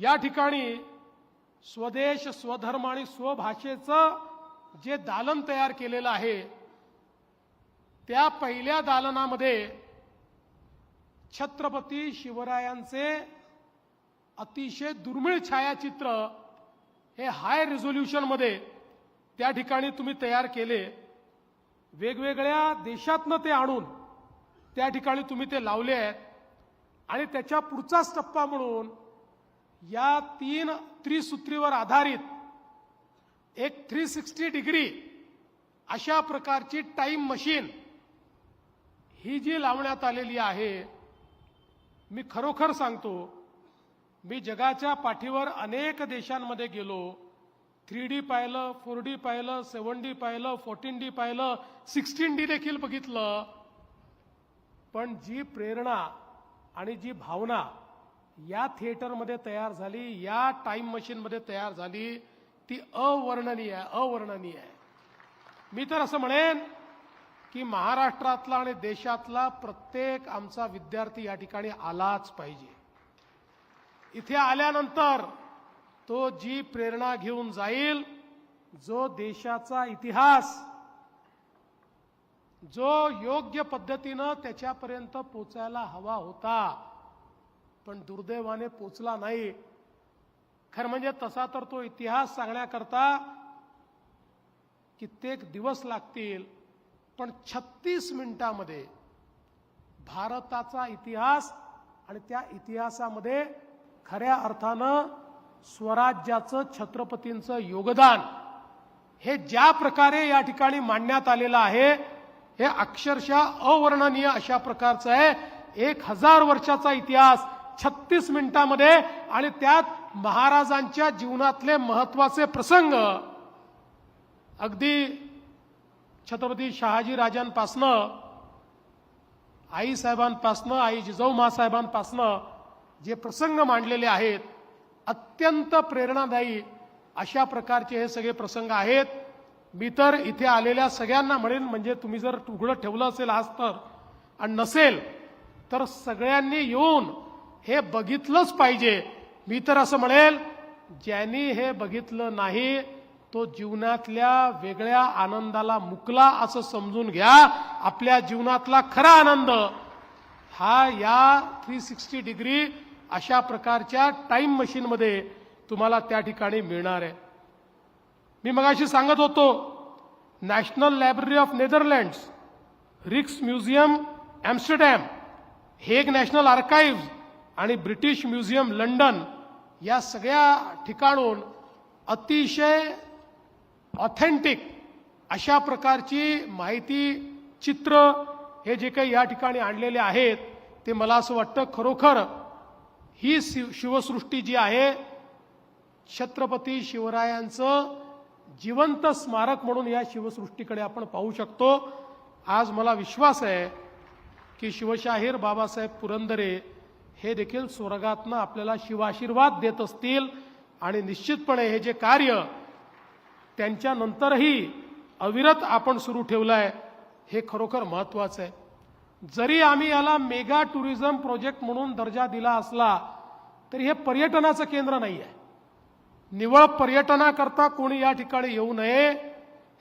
या ठिकाणी स्वदेश स्वधर्म आणि स्वभाषेचं जे दालन तयार केलेलं आहे त्या पहिल्या दालनामध्ये छत्रपती शिवरायांचे अतिशय दुर्मिळ छायाचित्र हे हाय रेझोल्युशनमध्ये त्या ठिकाणी तुम्ही तयार केले. वेगवेगळ्या देशातनं ते आणून त्या ठिकाणी तुम्ही ते लावले आहेत. आणि त्याच्या पुढचाच टप्पा म्हणून या तीन त्रिसूत्रीवर आधारित एक थ्री सिक्स्टी डिग्री अशा प्रकारची टाईम मशीन ही जी लावण्यात आलेली आहे मी खरोखर सांगतो मी जगाच्या पाठीवर अनेक देशांमध्ये गेलो. थ्री डी पाहिलं फोर डी पाहिलं सेवन डी पाहिलं फोर्टीन डी पाहिलं सिक्स्टीन डी देखील बघितलं. पण जी प्रेरणा आणि जी भावना या थिएटरमध्ये तयार झाली या टाइम मशीनमध्ये तयार झाली ती अवर्णनीय आहे अवर्णनीय आहे. मी तर असं म्हणेन की महाराष्ट्रातला आणि देशातला प्रत्येक आमचा विद्यार्थी या ठिकाणी आलाच पाहिजे. इथे आल्यानंतर तो जी प्रेरणा घेऊन जाईल जो देशाचा इतिहास जो योग्य पद्धतीनं त्याच्यापर्यंत पोचायला हवा होता पण दुर्दैवाने पोचला नाही. खरं म्हणजे तसा तर तो इतिहास सांगण्याकरता कित्येक दिवस लागतील पण छत्तीस मिनिटामध्ये भारताचा इतिहास आणि त्या इतिहासामध्ये खऱ्या अर्थानं स्वराज्याचं छत्रपतींचं योगदान हे ज्या प्रकारे या ठिकाणी मांडण्यात आलेलं आहे हे अक्षरशः अवर्णनीय अशा प्रकारचं आहे. एक हजार वर्षाचा इतिहास छत्तीस मिनिटामध्ये आणि त्यात महाराजांच्या जीवनातले महत्त्वाचे प्रसंग. अगदी छत्रपती शहाजी राजांपासनं आईसाहेबांपासनं आई जिजाऊ महासाहेबांपासनं जे प्रसंग मांडलेले आहेत अत्यंत प्रेरणादायी अशा प्रकारचे हे सगळे प्रसंग आहेत. मी तर इथे आलेल्या सगळ्यांना म्हणेन म्हणजे तुम्ही जर उघडं ठेवलं असेल आज तर आणि नसेल तर सगळ्यांनी येऊन हे बघितलंच पाहिजे. मी तर असं म्हणेल ज्यांनी हे बघितलं नाही तो जीवनातल्या वेगळ्या आनंदाला मुकला असं समजून घ्या. आपल्या जीवनातला खरा आनंद हा या थ्री सिक्स्टी डिग्री अशा प्रकारच्या टाइम मशीनमध्ये तुम्हाला त्या ठिकाणी मिळणार आहे. मी मगाशी सांगत होतो national library of Netherlands Rijks museum Amsterdam Hague national archive आणि ब्रिटिश म्युझियम लंडन या सगळ्या ठिकाणून अतिशय ऑथेंटिक अशा प्रकारची माहिती चित्र हे जे काही या ठिकाणी आणलेले आहेत ते मला असं वाटतं खरोखर ही शिव शिवसृष्टी जी आहे छत्रपती शिवरायांचं जिवंत स्मारक म्हणून या शिवसृष्टीकडे आपण पाहू शकतो. आज मला विश्वास आहे की शिवशाहीर बाबासाहेब पुरंदरे हे देखील स्वर्गातनं आपल्याला शिवाशीर्वाद देत असतील आणि निश्चितपणे हे जे कार्य त्यांच्यानंतरही अविरत आपण सुरू ठेवलं आहे हे खरोखर महत्वाचं आहे. जरी आम्ही याला मेगा टुरिझम प्रोजेक्ट म्हणून दर्जा दिला असला तरी हे पर्यटनाचं केंद्र नाही आहे निवळ पर्यटनाकरता कोणी या ठिकाणी येऊ नये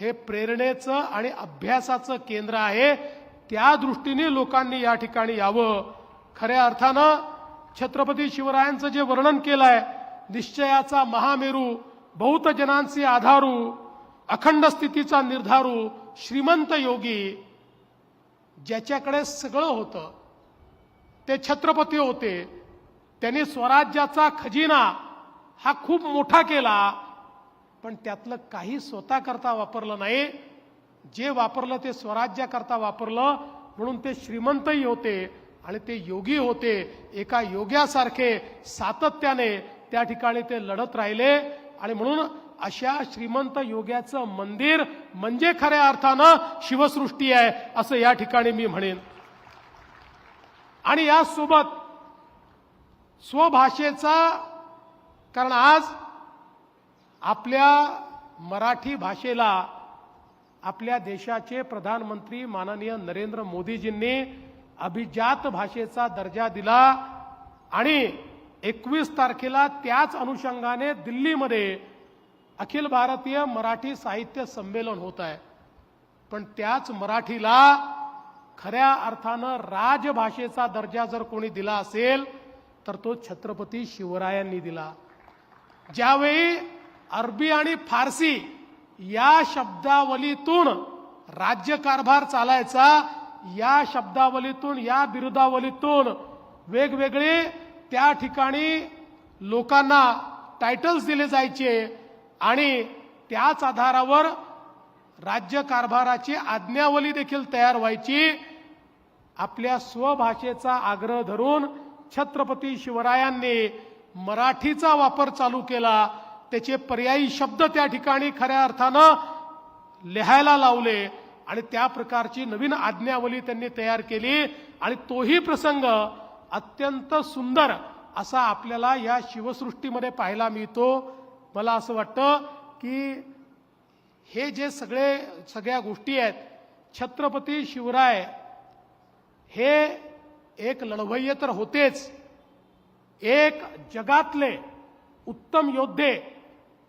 हे प्रेरणेचं आणि अभ्यासाचं केंद्र आहे. त्या दृष्टीने लोकांनी या ठिकाणी यावं. खऱ्या अर्थानं छत्रपती शिवरायांचं जे वर्णन केलं आहे निश्चयाचा महामेरू बहुतजनांचे आधारू अखंड स्थितीचा निर्धारू श्रीमंत योगी ज्याच्याकडे सगळं होतं ते छत्रपती होते त्यांनी स्वराज्याचा खजिना हा खूप मोठा केला पण त्यातलं काही स्वतः करता वापरलं नाही. जे वापरलं ते स्वराज्याकरता वापरलं म्हणून ते श्रीमंतही होते आणि ते योगी होते एका योग्यासारखे सातत्याने त्या ठिकाणी ते लढत राहिले. आणि म्हणून अशा श्रीमंत योग्याचं मंदिर म्हणजे खऱ्या अर्थानं शिवसृष्टी आहे असं या ठिकाणी मी म्हणेन. आणि यासोबत स्वभाषेचा कारण आज आपल्या मराठी भाषेला आपल्या देशाचे प्रधानमंत्री माननीय नरेंद्र मोदीजींनी अभिजात भाषेचा दर्जा दिला आणि एकवीस तारखेला त्याच अनुषंगाने दिल्लीमध्ये अखिल भारतीय मराठी साहित्य संमेलन होत आहे. पण त्याच मराठीला खऱ्या अर्थानं राजभाषेचा दर्जा जर कोणी दिला असेल तर तो छत्रपती शिवरायांनी दिला. ज्यावेळी अरबी आणि फारसी या शब्दावलीतून राज्यकारभार चालायचा या शब्दावलीतून या बिरुदावलीतून वेगवेगळे त्या ठिकाणी लोकांना टायटल्स दिले जायचे आणि त्याच आधारावर राज्यकारभाराची आज्ञावली देखील तयार व्हायची. आपल्या स्वभाषेचा आग्रह धरून छत्रपती शिवरायांनी मराठीचा वापर चालू केला. त्याचे पर्यायी शब्द त्या ठिकाणी खऱ्या अर्थानं लिहायला लावले. आणि त्या प्रकारची नवीन आज्ञावली त्यांनी तयार केली. आणि तोही प्रसंग अत्यंत सुंदर असा आपल्याला या शिवसृष्टीमध्ये पाहायला मिळतो. मला असं वाटतं की हे जे सगळे सगळ्या गोष्टी आहेत छत्रपती शिवराय हे एक लढवय्य तर होतेच. एक जगातले उत्तम योद्धे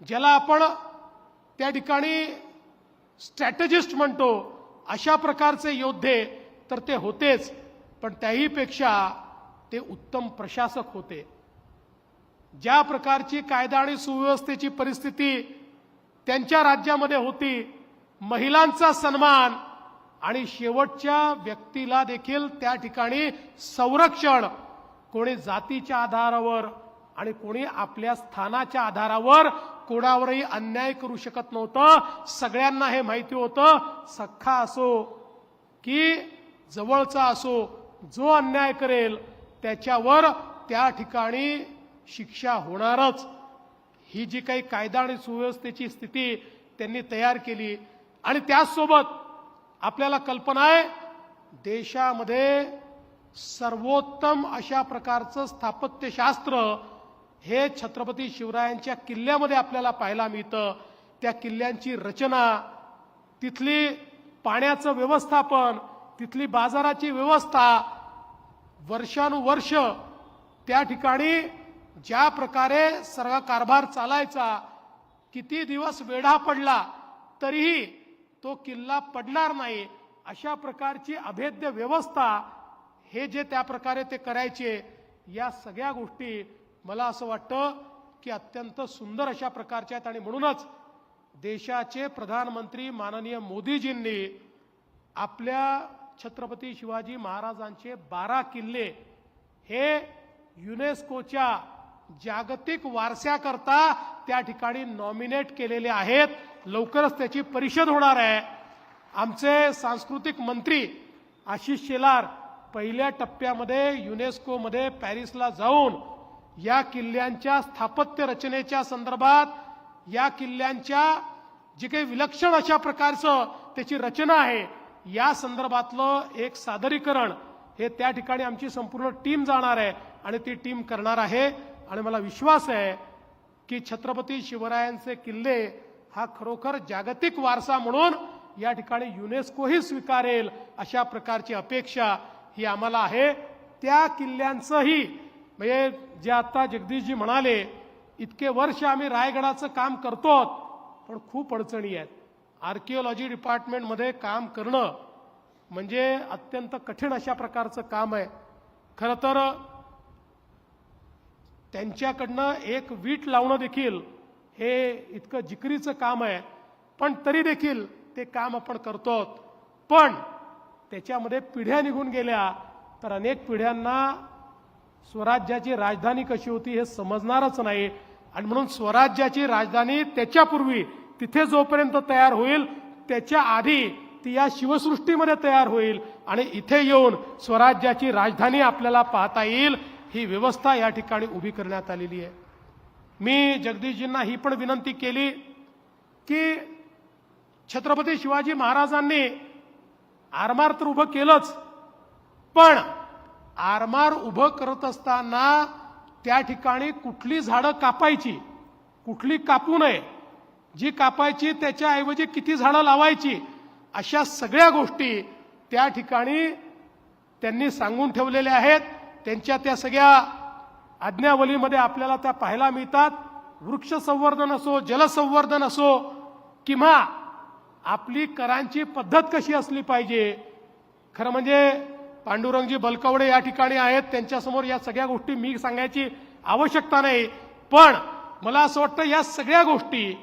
ज्याला आपण त्या ठिकाणी स्ट्रॅटेजिस्ट म्हणतो अशा प्रकारचे योद्धे तर ते होतेच पण त्याहीपेक्षा ते उत्तम प्रशासक होते. ज्या प्रकारची कायदा आणि सुव्यवस्थेची परिस्थिती त्यांच्या राज्यामध्ये होती महिलांचा सन्मान आणि शेवटच्या व्यक्तीला देखील त्या ठिकाणी संरक्षण कोणी जातीच्या आधारावर आणि कोणी आपल्या स्थानाच्या आधारावर कोणावरही अन्याय करू शकत नव्हतं. सगळ्यांना हे माहिती होतं. सख्खा असो की जवळचा असो जो अन्याय करेल त्याच्यावर त्या ठिकाणी शिक्षा होणारच. ही जी काही कायदा आणि सुव्यवस्थेची स्थिती त्यांनी तयार केली. आणि त्याचसोबत आपल्याला कल्पना आहे देशामध्ये सर्वोत्तम अशा प्रकारचं स्थापत्यशास्त्र हे छत्रपती शिवरायांच्या किल्ल्यामध्ये आपल्याला पाहायला मिळतं. त्या किल्ल्यांची रचना तिथली पाण्याचं व्यवस्थापन तिथली बाजाराची व्यवस्था वर्षानुवर्ष त्या ठिकाणी ज्या प्रकारे सर्व कारभार चालायचा किती दिवस वेढा पडला तरीही तो किल्ला पडणार नाही अशा प्रकारची अभेद्य व्यवस्था हे जे त्या प्रकारे ते करायचे या सगळ्या गोष्टी मला असं वाटतं की अत्यंत सुंदर अशा प्रकारच्या आहेत आणि म्हणूनच देशाचे प्रधानमंत्री माननीय मोदीजींनी आपल्या छत्रपती शिवाजी महाराजांचे बारा किल्ले हे युनेस्कोच्या जागतिक वारस्याकरता त्या ठिकाणी नॉमिनेट केलेले आहेत. लवकरच त्याची परिषद होणार आहे. आमचे सांस्कृतिक मंत्री आशिष शेलार पहिल्या टप्प्यामध्ये युनेस्कोमध्ये पॅरिसला जाऊन या किल्ल्यांच्या स्थापत्य रचनेच्या संदर्भात या किल्ल्यांच्या जे काही विलक्षण अशा प्रकारचं त्याची रचना आहे या संदर्भातलं एक सादरीकरण हे त्या ठिकाणी आमची संपूर्ण टीम जाणार आहे आणि ती टीम करणार आहे. आणि मला विश्वास आहे की छत्रपती शिवरायांचे किल्ले हा खरोखर जागतिक वारसा म्हणून या ठिकाणी युनेस्कोही स्वीकारेल अशा प्रकारची अपेक्षा ही आम्हाला आहे. त्या किल्ल्यांचंही म्हणजे जे आता जगदीशजी म्हणाले इतके वर्ष आम्ही रायगडाचं काम करतो पण खूप अडचणी आहेत. आर्किओलॉजी डिपार्टमेंटमध्ये काम करणं म्हणजे अत्यंत कठीण अशा प्रकारचं काम आहे. खरं तर त्यांच्याकडनं एक वीट लावणं देखील हे इतकं जिकरीचं काम आहे पण तरी देखील ते काम आपण करतो पण त्याच्यामध्ये पिढ्या निघून गेल्या तर अनेक पिढ्यांना स्वराज्याची राजधानी कशी होती हे समजणारच नाही. आणि म्हणून स्वराज्याची राजधानी त्याच्यापूर्वी तिथे जोपर्यंत तयार होईल त्याच्या आधी ती या शिवसृष्टीमध्ये तयार होईल. आणि इथे येऊन स्वराज्याची राजधानी आपल्याला पाहता येईल ही व्यवस्था या ठिकाणी उभी करण्यात आलेली आहे. मी जगदीशजींना ही पण विनंती केली की छत्रपती शिवाजी महाराजांनी आरमार तर उभं केलंच पण आरमार उभं करत असताना त्या ठिकाणी कुठली झाडं कापायची कुठली कापू नये जी कापायची त्याच्याऐवजी किती झाडं लावायची अशा सगळ्या गोष्टी त्या ठिकाणी त्यांनी सांगून ठेवलेल्या आहेत. त्यांच्या त्या सगळ्या आज्ञावलीमध्ये आपल्याला त्या पाहायला मिळतात. वृक्ष संवर्धन असो जलसंवर्धन असो किंवा आपली करांची पद्धत कशी असली पाहिजे खरं म्हणजे पांडुरंगजी बलकवडे या ठिकाणी आहेत. त्यांच्यासमोर या सगळ्या गोष्टी मी सांगायची आवश्यकता नाही. पण मला असं वाटतं या सगळ्या गोष्टी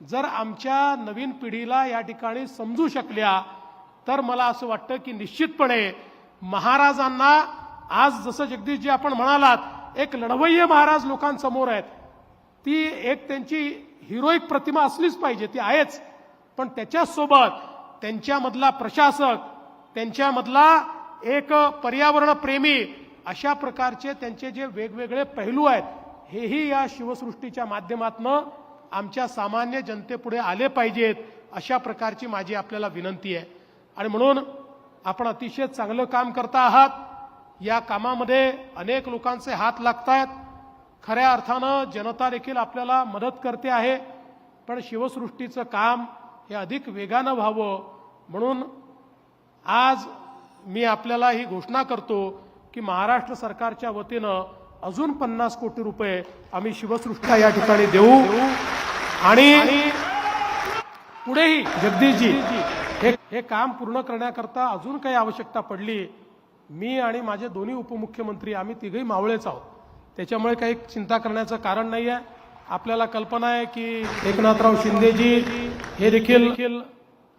जर आमच्या नवीन पिढीला या ठिकाणी समजू शकल्या तर मला असं वाटतं की निश्चितपणे महाराजांना आज जसं जगदीशजी आपण म्हणालात एक लढवय्य महाराज लोकांसमोर आहेत. ती एक त्यांची हिरोईक प्रतिमा असलीच पाहिजे ती आहेच. पण त्याच्यासोबत त्यांच्यामधला प्रशासक त्यांच्यामधला एक पर्यावरण प्रेमी अशा प्रकारचे त्यांचे जे वेगवेगळे पैलू आहेत हेही या शिवसृष्टीच्या माध्यमातनं आमच्या सामान्य जनतेपुढे आले पाहिजेत अशा प्रकारची माझी आपल्याला विनंती आहे. आणि म्हणून आपण अतिशय चांगलं काम करता आहात. या कामामध्ये अनेक लोकांचे हात लागत आहेत खऱ्या अर्थानं जनता देखील आपल्याला मदत करते आहे. पण शिवसृष्टीचं काम हे अधिक वेगानं व्हावं. म्हणून आज मी आपल्याला ही घोषणा करतो की महाराष्ट्र सरकारच्या वतीनं अजून पन्नास कोटी रुपये आम्ही शिवसृष्टा या ठिकाणी देऊ. आणि पुढेही जगदीशजी हे हे काम पूर्ण करण्याकरता अजून काही आवश्यकता पडली मी आणि माझे दोन्ही उपमुख्यमंत्री आम्ही तिघही मावळेच आहोत. त्याच्यामुळे काही चिंता करण्याचं कारण नाही आहे आपल्याला कल्पना आहे की एकनाथराव शिंदेजी हे देखील देखील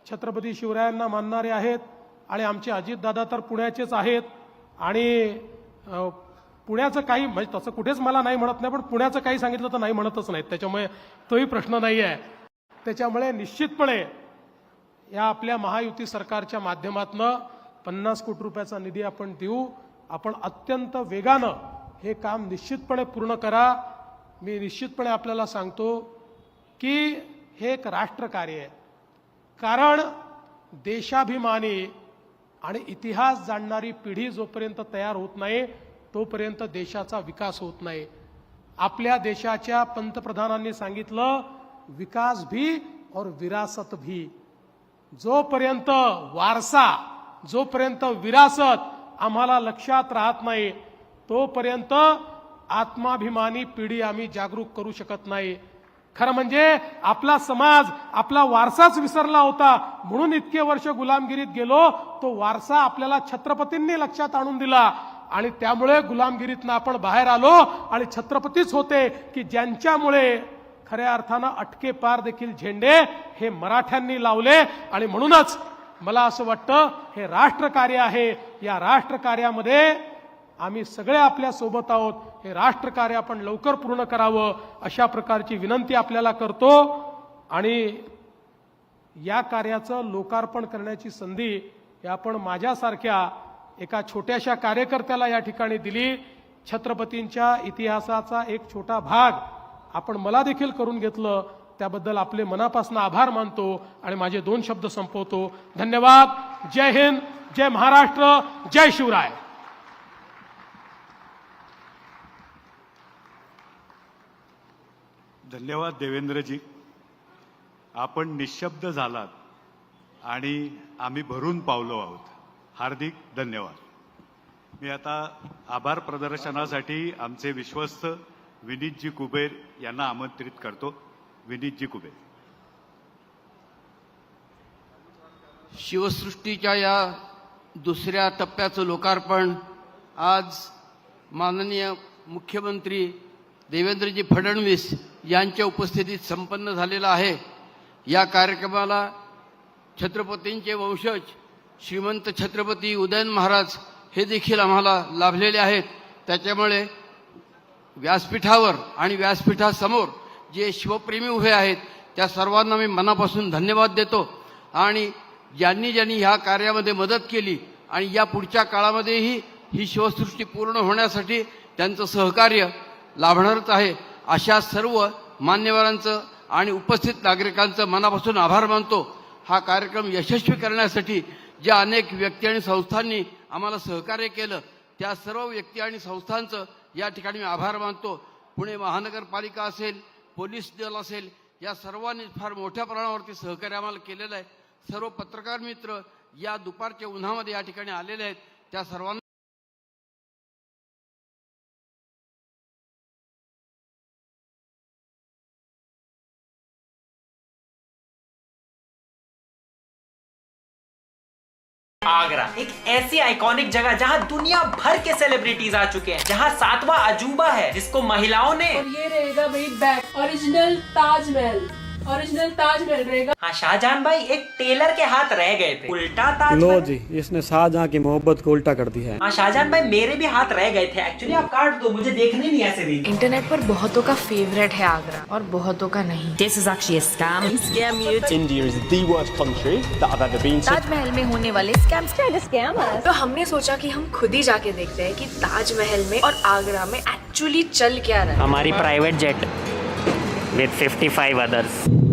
छत्रपती शिवरायांना मानणारे आहेत. आणि आमचे अजितदादा तर पुण्याचेच आहेत. आणि पुण्याचं काही म्हणजे तसं कुठेच मला नाही म्हणत नाही पण पुण्याचं काही सांगितलं तर नाही म्हणतच नाहीत. त्याच्यामुळे तोही प्रश्न नाही आहे. त्याच्यामुळे निश्चितपणे या आपल्या महायुती सरकारच्या माध्यमातनं पन्नास कोटी रुपयाचा निधी आपण देऊ. आपण अत्यंत वेगानं हे काम निश्चितपणे पूर्ण करा. मी निश्चितपणे आपल्याला सांगतो की हे एक राष्ट्रकार्य आहे. कारण देशाभिमानी आणि इतिहास जाणणारी पिढी जोपर्यंत तयार होत नाही तोपर्यंत देशाचा विकास होत नाही. आपल्या देशाच्या पंतप्रधानांनी सांगितलं विकास भी और विरासत भी. जोपर्यंत वारसा जोपर्यंत विरासत आम्हाला लक्षात राहत नाही तोपर्यंत आत्माभिमानी पिढी आम्ही जागरूक करू शकत नाही. खरं म्हणजे आपला समाज आपला वारसाच विसरला होता. म्हणून इतके वर्ष गुलामगिरीत गेलो तो वारसा आपल्याला छत्रपतींनी लक्षात आणून दिला. आणि त्यामुळे गुलामगिरीतनं आपण बाहेर आलो आणि छत्रपतीच होते की ज्यांच्यामुळे खऱ्या अर्थानं अटके पार देखील झेंडे हे मराठ्यांनी लावले. आणि म्हणूनच मला असं वाटतं हे राष्ट्रकार्य आहे. या राष्ट्रकार्यामध्ये आम्ही सगळे आपल्यासोबत आहोत. हे राष्ट्रकार्य आपण लवकर पूर्ण करावं अशा प्रकारची विनंती आपल्याला करतो. आणि या कार्याचं लोकार्पण करण्याची संधी हे आपण माझ्यासारख्या एका छोट्याशा कार्यकर्त्याला या ठिकाणी दिली. छत्रपतींच्या इतिहासाचा एक छोटा भाग आपण मला देखील करून घेतलं. त्याबद्दल आपले मनापासून आभार मानतो आणि माझे दोन शब्द संपवतो. धन्यवाद. जय हिंद. जय महाराष्ट्र. जय शिवराय. धन्यवाद देवेंद्रजी. आपण निशब्द झालात आणि आम्ही भरून पावलो आहोत. हार्दिक धन्यवाद. मी आता आभार प्रदर्शनासाठी आमचे विश्वस्त विनीतजी कुबेर यांना आमंत्रित करतो. विनीतजी कुबेर. शिवसृष्टीच्या या दुसऱ्या टप्प्याचं लोकार्पण आज माननीय मुख्यमंत्री देवेंद्रजी फडणवीस यांच्या उपस्थितीत संपन्न झालेला आहे. या कार्यक्रमाला छत्रपतींचे वंशज श्रीमंत छत्रपती उदयन महाराज हे देखील आम्हाला लाभलेले आहेत. त्याच्यामुळे व्यासपीठावर आणि व्यासपीठासमोर जे शिवप्रेमी उभे आहेत त्या सर्वांना मी मनापासून धन्यवाद देतो. आणि ज्यांनी ज्यांनी ह्या कार्यामध्ये मदत केली आणि या पुढच्या काळामध्येही ही शिवसृष्टी पूर्ण होण्यासाठी त्यांचं सहकार्य लाभणारच आहे. अशा सर्व मान्यवरांचं आणि उपस्थित नागरिकांचं मनापासून आभार मानतो. हा कार्यक्रम यशस्वी करण्यासाठी ज्या अनेक व्यक्ती आणि संस्थांनी आम्हाला सहकार्य केलं त्या सर्व व्यक्ती आणि संस्थांचं या ठिकाणी मी आभार मानतो. पुणे महानगरपालिका असेल पोलीस दल असेल या सर्वांनी फार मोठ्या प्रमाणावरती सहकार्य आम्हाला केलेलं आहे. सर्व पत्रकार मित्र या दुपारच्या उन्हामध्ये या ठिकाणी आलेले आहेत. त्या सर्वांना आगरा। एक ऐसी आइकॉनिक जगह जहां दुनिया भर के सेलिब्रिटीज आ चुके हैं जहां सातवां अजूबा है जिसको महिलाओं ने और ये रहेगा भाई back original Taj Mahal. Original Taj Mahal रहेगा हाँ। शाहजहां भाई एक टेलर के हाथ रह गए थे। उल्टा ताज लो जी इसने शाहजहां की मोहब्बत को उल्टा कर दिया है। हाँ शाहजहां भाई मेरे भी हाथ रह गए थे। एक्चुअली आप काट दो मुझे देखने नहीं ऐसे भी। इंटरनेट पर बहुतों का फेवरेट है आगरा और बहुतों का नहीं। This is actually a scam. Scam you. India is the worst country that I've ever been Taj Mahal में होने वाले स्कैम्स तो हमने सोचा कि हम खुद ही जाके देखते हैं कि ताजमहल में और आगरा में एक्चुअली चल क्या रहा है। हमारी प्राइवेट जेट with 55 others.